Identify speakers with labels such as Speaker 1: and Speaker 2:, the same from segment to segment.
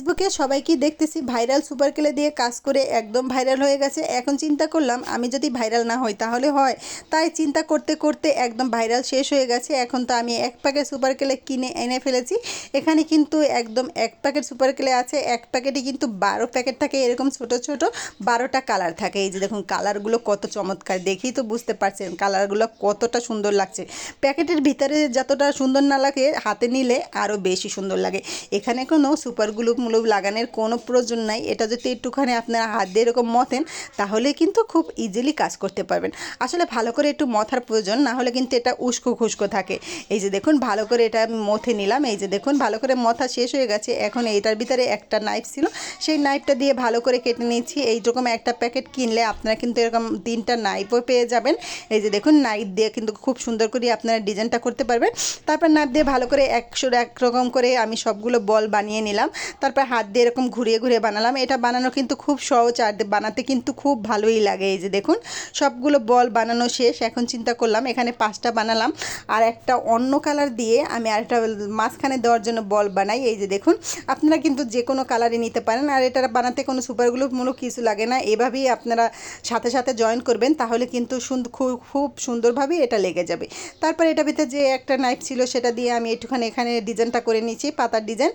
Speaker 1: ফেসবুকে সবাইকে দেখতেছি, ভাইরাল সুপার কেলে দিয়ে কাজ করে একদম ভাইরাল হয়ে গেছে। এখন চিন্তা করলাম, আমি যদি ভাইরাল না হই তাহলে হয়। তাই চিন্তা করতে করতে একদম ভাইরাল শেষ হয়ে গেছে। এখন তো আমি এক প্যাকেট সুপার কেলে কিনে এনে ফেলেছি। এখানে কিন্তু একদম এক প্যাকেট সুপার কেলে আছে। এক প্যাকেটে কিন্তু বারো প্যাকেট থাকে, এরকম ছোট ছোট বারোটা কালার থাকে। এই যে দেখুন কালারগুলো কত চমৎকার, দেখেই তো বুঝতে পারছেন কালারগুলো কতটা সুন্দর লাগছে। প্যাকেটের ভিতরে যতটা সুন্দর না লাগে, হাতে নিলে আরও বেশি সুন্দর লাগে। এখানে কোনো সুপার গ্লু লাগানোর কোনো প্রয়োজন নাই। এটা যদি একটুখানি আপনারা হাত দিয়ে এরকম মথেন তাহলে কিন্তু খুব ইজিলি কাজ করতে পারবেন। আসলে ভালো করে একটু মথার প্রয়োজন, না হলে কিন্তু এটা উস্কো খুস্কো থাকে। এই যে দেখুন, ভালো করে এটা আমি মথে নিলাম। এই যে দেখুন, ভালো করে মথা শেষ হয়ে গেছে। এখন এইটার ভিতরে একটা নাইফ ছিল। সেই নাইফটা দিয়ে ভালো করে কেটে নিয়েছি এইরকম একটা প্যাকেট কিনলে আপনারা কিন্তু এরকম তিনটা নাইফও পেয়ে যাবেন। এই যে দেখুন নাইফ দিয়ে কিন্তু খুব সুন্দর করে আপনারা ডিজাইনটা করতে পারবেন। তারপর নাইফ দিয়ে ভালো করে একশো একরকম করে আমি সবগুলো বল বানিয়ে নিলাম। তারপর হাত দিয়ে এরকম ঘুরিয়ে ঘুরিয়ে বানালাম। এটা বানানো কিন্তু খুব সহজ আর বানাতে কিন্তু খুব ভালোই লাগে। এই যে দেখুন, সবগুলো বল বানানো শেষ। এখন চিন্তা করলাম, এখানে পাঁচটা বানালাম। আর একটা অন্য কালার দিয়ে আমি আরেকটা মাঝখানে দেওয়ার জন্য বল বানাই। এই যে দেখুন, আপনারা কিন্তু যে কোনো কালারই নিতে পারেন। আর এটা বানাতে কোনো সুপারগুলো মূলক কিছু লাগে না। এভাবেই আপনারা সাথে সাথে জয়েন করবেন, তাহলে কিন্তু খুব খুব সুন্দরভাবে এটা লেগে যাবে। তারপর এটা ভিতরে যে একটা নাইফ ছিল, সেটা দিয়ে আমি একটুখানি এখানে ডিজাইনটা করে নিয়েছি, পাতার ডিজাইন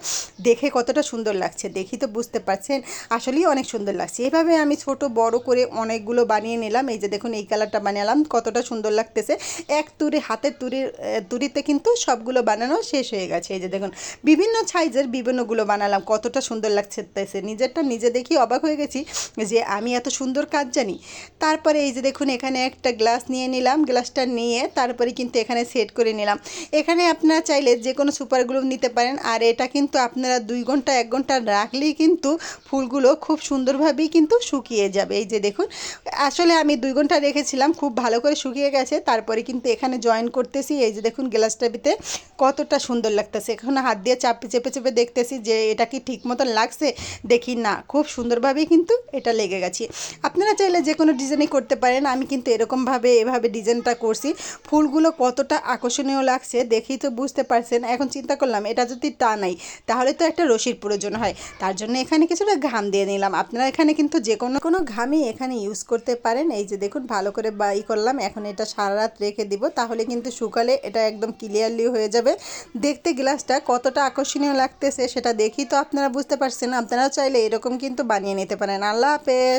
Speaker 1: দেখে কতটা সুন্দর লাগছে, দেখি তো বুঝতে পারছেন। আসলেই অনেক সুন্দর লাগছে। এভাবে আমি ছোট, বড় করে অনেকগুলো বানিয়ে নিলাম। এই যে দেখুন, এই কালারটা বানালাম, কতটা সুন্দর লাগতেছে। এক তুরি হাতের তুরির তুরিতে কিন্তু সবগুলো বানানো শেষ হয়ে গেছে। এই যে দেখুন, বিভিন্ন সাইজের বিভিন্নগুলো বানালাম, কতটা সুন্দর লাগছে নিজেরটা নিজে দেখি অবাক হয়ে গেছি যে আমি এত সুন্দর কাজ জানি। তারপরে এই যে দেখুন, এখানে একটা গ্লাস নিয়ে নিলাম গ্লাসটা নিয়ে তারপরে কিন্তু এখানে সেট করে নিলাম। এখানে আপনারা চাইলে যে কোনো সুপারগুলো নিতে পারেন, আর এটা কিন্তু আপনারা দুই ঘণ্টা, এক ঘণ্টা রাখলেই কিন্তু ফুলগুলো খুব সুন্দরভাবেই কিন্তু শুকিয়ে যাবে। এই যে দেখুন, আসলে আমি দুই ঘণ্টা রেখেছিলাম, খুব ভালো করে শুকিয়ে গেছে, তারপরে কিন্তু এখানে জয়েন করতেছি, এই যে দেখুন গ্লাসটার ভিতরে কতটা সুন্দর লাগতেছে। এখন হাত দিয়ে চাপে, চেপে চেপে দেখতেছি যে এটা কি ঠিক মতন লাগছে, দেখি না, খুব সুন্দরভাবেই কিন্তু এটা লেগে গেছে। আপনারা চাইলে যে কোনো ডিজাইনই করতে পারেন, আমি কিন্তু এরকমভাবে এভাবে ডিজাইনটা করছি। ফুলগুলো কতটা আকর্ষণীয় লাগছে, দেখেই তো বুঝতে পারছেন। এখন চিন্তা করলাম, এটা যদি টানাই তাহলে তো একটা রশির প্রয়োজন। হয়। তার জন্য এখানে কিছুটা ঘাম দিয়ে নিলাম। আপনারা এখানে কিন্তু যে কোনো কোনো ঘামই এখানে ইউজ করতে পারেন। এই যে দেখুন, ভালো করে বাই করলাম, এখন এটা সারা রাত রেখে দিব। তাহলে কিন্তু সুকালে এটা একদম ক্লিয়ারলি হয়ে যাবে। দেখতে গ্লাসটা কতটা আকর্ষণীয় লাগতেছে সেটা দেখি তো আপনারা বুঝতে পারছেন। আপনারা চাইলে এরকম কিন্তু বানিয়ে নিতে পারেন। আল্লাহ হাফেজ!